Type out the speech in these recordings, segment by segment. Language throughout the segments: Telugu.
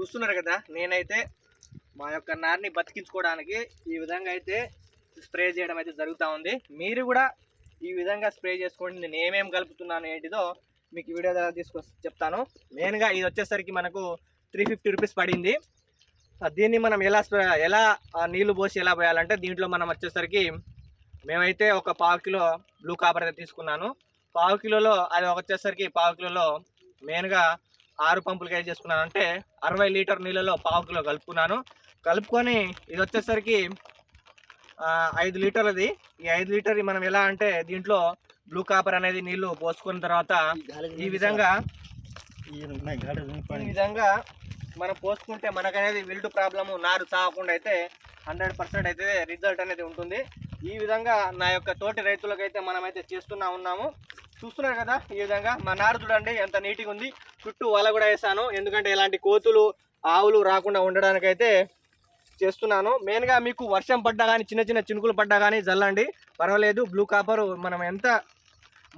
చూస్తున్నారు కదా నేనైతే మా యొక్క నారిని బతికించుకోవడానికి ఈ విధంగా అయితే స్ప్రే చేయడం అయితే జరుగుతూ ఉంది. మీరు కూడా ఈ విధంగా స్ప్రే చేసుకోండి నేను ఏమేమి కలుపుతున్నాను ఏంటిదో మీకు వీడియో ద్వారా తీసుకొ చెప్తాను. మెయిన్గా ఇది వచ్చేసరికి మనకు త్రీ ఫిఫ్టీ రూపీస్ పడింది. దీన్ని మనం ఎలా స్ప్రే- ఎలా నీళ్ళు పోసి ఎలా పోయాలంటే దీంట్లో మనం వచ్చేసరికి మేమైతే ఒక పావు కిలో బ్లూ కాపర్ అయితే తీసుకున్నాను. పావు కిలోలో అది వచ్చేసరికి పావు కిలోలో మెయిన్గా ఆరు పంపులకి అయితే చేసుకున్నాను. అంటే అరవై లీటర్ నీళ్ళలో పావు కిలో కలుపుకున్నాను. కలుపుకొని ఇది వచ్చేసరికి ఐదు లీటర్లది. ఈ ఐదు లీటర్ మనం ఎలా అంటే దీంట్లో బ్లూ కాపర్ అనేది నీళ్ళు పోసుకున్న తర్వాత ఈ విధంగా ఈ విధంగా మనం పోసుకుంటే మనకనేది విల్టు ప్రాబ్లము నారు చావకుండా అయితే హండ్రెడ్ పర్సెంట్ అయితే రిజల్ట్ అనేది ఉంటుంది. ఈ విధంగా నా యొక్క తోటి రైతులకైతే మనమైతే చేస్తున్నా ఉన్నాము. చూస్తున్నారు కదా ఈ విధంగా. మా నారు చూడండి ఎంత నీట్గా ఉంది. చుట్టూ వల కూడా వేసాను. ఎందుకంటే ఇలాంటి కోతులు ఆవులు రాకుండా ఉండడానికైతే చేస్తున్నాను. మెయిన్గా మీకు వర్షం పడ్డా కానీ చిన్న చిన్న చినుకులు పడ్డా కానీ జల్లండి. పర్వాలేదు బ్లూ కాపర్ మనం ఎంత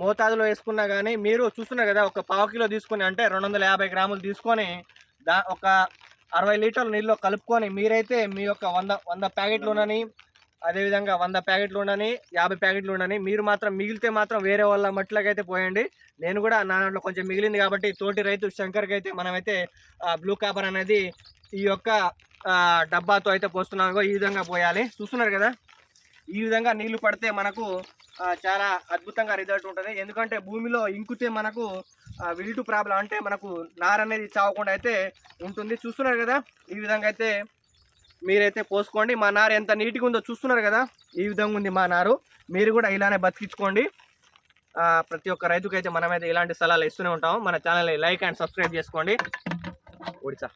మోతాదులో వేసుకున్నా కానీ మీరు చూస్తున్నారు కదా ఒక పావు కిలో తీసుకొని అంటే రెండు వందల యాభై గ్రాములు తీసుకొని దా ఒక అరవై లీటర్ల నీళ్ళు కలుపుకొని మీరైతే మీ యొక్క వంద వంద ప్యాకెట్లు అదేవిధంగా వంద ప్యాకెట్లు ఉండని యాభై ప్యాకెట్లు ఉండని మీరు మాత్రం మిగిలితే మాత్రం వేరే వాళ్ళ మట్టిలోకైతే పోయండి. నేను కూడా నా దాంట్లో కొంచెం మిగిలింది కాబట్టి తోటి రైతు శంకర్కి అయితే మనమైతే బ్లూ కాపర్ అనేది ఈ యొక్క డబ్బాతో అయితే పోస్తున్నాము ఈ విధంగా పోయాలి. చూస్తున్నారు కదా? ఈ విధంగా నీళ్ళు పడితే మనకు చాలా అద్భుతంగా రిజల్ట్ ఉంటుంది. ఎందుకంటే భూమిలో ఇంకుతే మనకు విల్టు ప్రాబ్లం అంటే మనకు నార అనేది చావకుండా అయితే ఉంటుంది. చూస్తున్నారు కదా? ఈ విధంగా అయితే మీరైతే పోసుకోండి. మా నారు ఎంత నీట్గా ఉందో చూస్తున్నారు కదా? ఈ విధంగా ఉంది మా నారు. మీరు కూడా ఇలానే బతికించుకోండి. ప్రతి ఒక్క రైతుకైతే మనమైతే ఇలాంటి సలహాలు ఇస్తూనే ఉంటాం మన ఛానల్ని లైక్ అండ్ సబ్స్క్రైబ్ చేసుకోండి. ఒడిచా